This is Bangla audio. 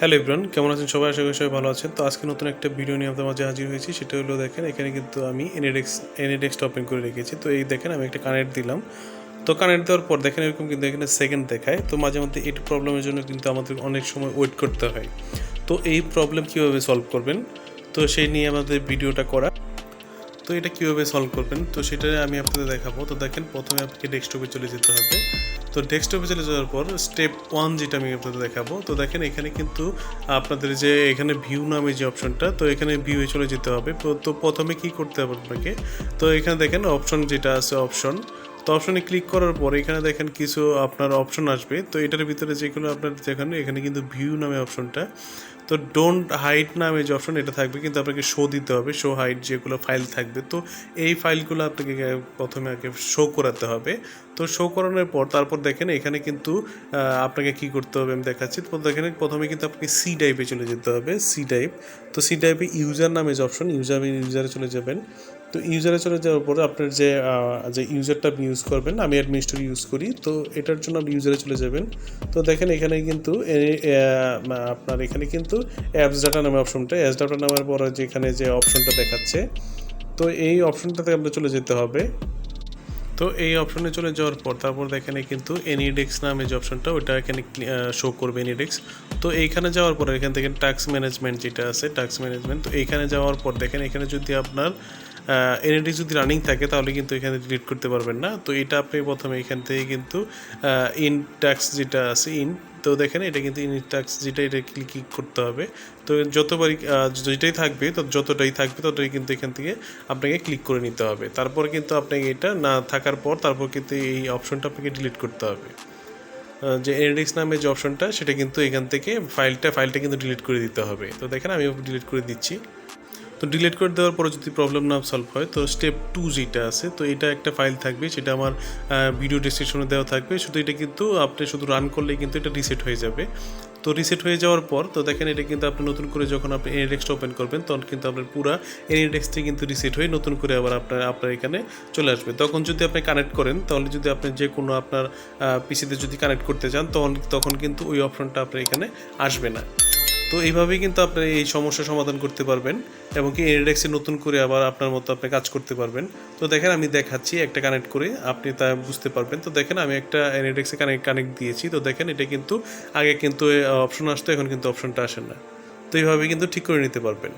হ্যালো ইব্রান কেমন আছেন সবাই? আশা করি সবাই ভালো আছেন। তো আজকে নতুন একটা ভিডিও নিয়ে আপনার মাঝে হাজির হয়েছি। সেটা হলো দেখেন, এখানে কিন্তু আমি এনএডেক্স এনএডেক্সটা ওপেন করে রেখেছি। তো এই দেখেন, আমি একটা কানেক্ট দিলাম। তো কানেক্ট দেওয়ার পর দেখেন, এরকম কিন্তু এখানে সেকেন্ড দেখায়। তো মাঝে মধ্যে এটু প্রবলেমের জন্য কিন্তু আমাদের অনেক সময় ওয়েট করতে হয়। তো এই প্রবলেম কীভাবে সলভ করবেন? তো সেই নিয়ে আমাদের ভিডিওটা করা। তো এটা কীভাবে সলভ করবেন? তো সেটা আমি আপনাদের দেখাবো। তো দেখেন, প্রথমে আপনাকে ডেস্কটপে চলে যেতে হবে। তো ডেস্কটপে চলে যাওয়ার পর স্টেপ ওয়ান যেটা আমি আপনাদের দেখাবো, তো দেখেন এখানে কিন্তু আপনাদের যে এখানে ভিউ নামে যে অপশনটা তো এখানে ভিউয়ে চলে যেতে হবে। তো- প্রথমে কি করতে হবে আপনাকে? তো এখানে দেখেন অপশন যেটা আছে অপশন তো অপশনে ক্লিক করার পর এখানে দেখেন কিছু আপনার অপশন আসবে। তো এটার ভিতরে যেগুলো আপনার যেখানে, এখানে কিন্তু ভিউ নামে অপশনটা তো ডোন্ট হাইট নামে যে অপশন এটা থাকবে, কিন্তু আপনাকে শো দিতে হবে শো হাইট যেগুলো ফাইল থাকবে। তো এই ফাইলগুলো আপনাকে প্রথমে আগে শো করাতে হবে। তো শো করানোর পর তারপর দেখেন এখানে কিন্তু আপনাকে কি করতে হবে আমি দেখাচ্ছি। তো দেখেন প্রথমে কিন্তু আপনাকে সি টাইপে চলে যেতে হবে সি টাইপ তো সি টাইপে ইউজার নামে যে অপশন ইউজার ইউজারে চলে যাবেন। তো ইউজারে চলে যাওয়ার পরে আপনার যে যে ইউজারটা আপনি ইউজ করবেন, আমি অ্যাডমিনিস্ট্রেটর ইউজ করি, তো এটার জন্য আপনি ইউজারে চলে যাবেন। তো দেখেন এখানে কিন্তু আপনার এখানে কিন্তু অ্যাপস ডাটা নামে অপশনটা অ্যাপস ডাটা নামের পরে যেখানে যে অপশনটা দেখাচ্ছে, তো এই অপশনটাতে আপনার চলে যেতে হবে। তো এই অপশনে চলে যাওয়ার পর, তারপর দেখেন কিন্তু এনিডেক্স নামে যে অপশনটা ওটা এখানে শো করবে এনিডেক্স তো এইখানে যাওয়ার পর, এখান থেকে ট্যাক্স ম্যানেজমেন্ট যেটা আছে ট্যাক্স ম্যানেজমেন্ট তো এইখানে যাওয়ার পর দেখেন, এখানে যদি আপনার এনএডি যদি রানিং থাকে, তাহলে কিন্তু এখানে ডিলিট করতে পারবেন না। তো এটা আপনি প্রথমে এখান থেকে কিন্তু ইন ট্যাক্স যেটা আছে ইন তো দেখেন, এটা কিন্তু ইন ট্যাক্স যেটা, এটা ক্লিক করতে হবে। তো যতবারই যেটাই থাকবে, তো যতটাই থাকবে, ততটাই কিন্তু এখান থেকে আপনাকে ক্লিক করে নিতে হবে। তারপর কিন্তু আপনাকে এটা না থাকার পর, তারপর কিন্তু এই অপশনটা আপনাকে ডিলিট করতে হবে। যে এনডিক্স নামে যে অপশনটা সেটা কিন্তু এখান থেকে ফাইলটা ফাইলটা কিন্তু ডিলিট করে দিতে হবে। তো দেখেন আমি ডিলিট করে দিচ্ছি। তো ডিলিট করে দেওয়ার পরে যদি প্রবলেম না সলভ হয়, তো স্টেপ টু যেটা আছে, তো এটা একটা ফাইল থাকবে, সেটা আমার ভিডিও ডিসক্রিপশনে দেওয়া থাকবে। শুধু এটা কিন্তু আপনি শুধু রান করলেই কিন্তু এটা রিসেট হয়ে যাবে। তো রিসেট হয়ে যাওয়ার পর, তো দেখেন এটা কিন্তু আপনি নতুন করে যখন আপনি এনিডেক্সটা ওপেন করবেন, তখন কিন্তু আপনার পুরো এনিডেক্সটি কিন্তু রিসেট হয়ে নতুন করে আবার আপনার আপনার এখানে চলে আসবে। তখন যদি আপনি কানেক্ট করেন, তাহলে যদি আপনি যে কোনো আপনার পিসিতে যদি কানেক্ট করতে চান তখন তখন কিন্তু ওই অপশনটা আপনার এখানে আসবে না। তো এইভাবেই কিন্তু আপনি এই সমস্যা সমাধান করতে পারবেন এবং কি এনডেক্সে নতুন করে আবার আপনার মতো আপনি কাজ করতে পারবেন। তো দেখেন আমি দেখাচ্ছি, একটা কানেক্ট করে আপনি তা বুঝতে পারবেন। তো দেখেন আমি একটা এনডেক্সে কানেক্ট কানেক্ট দিয়েছি। তো দেখেন এটা কিন্তু, আগে কিন্তু অপশন আসতো, এখন কিন্তু অপশনটা আসে না। তো এইভাবে কিন্তু ঠিক করে নিতে পারবেন।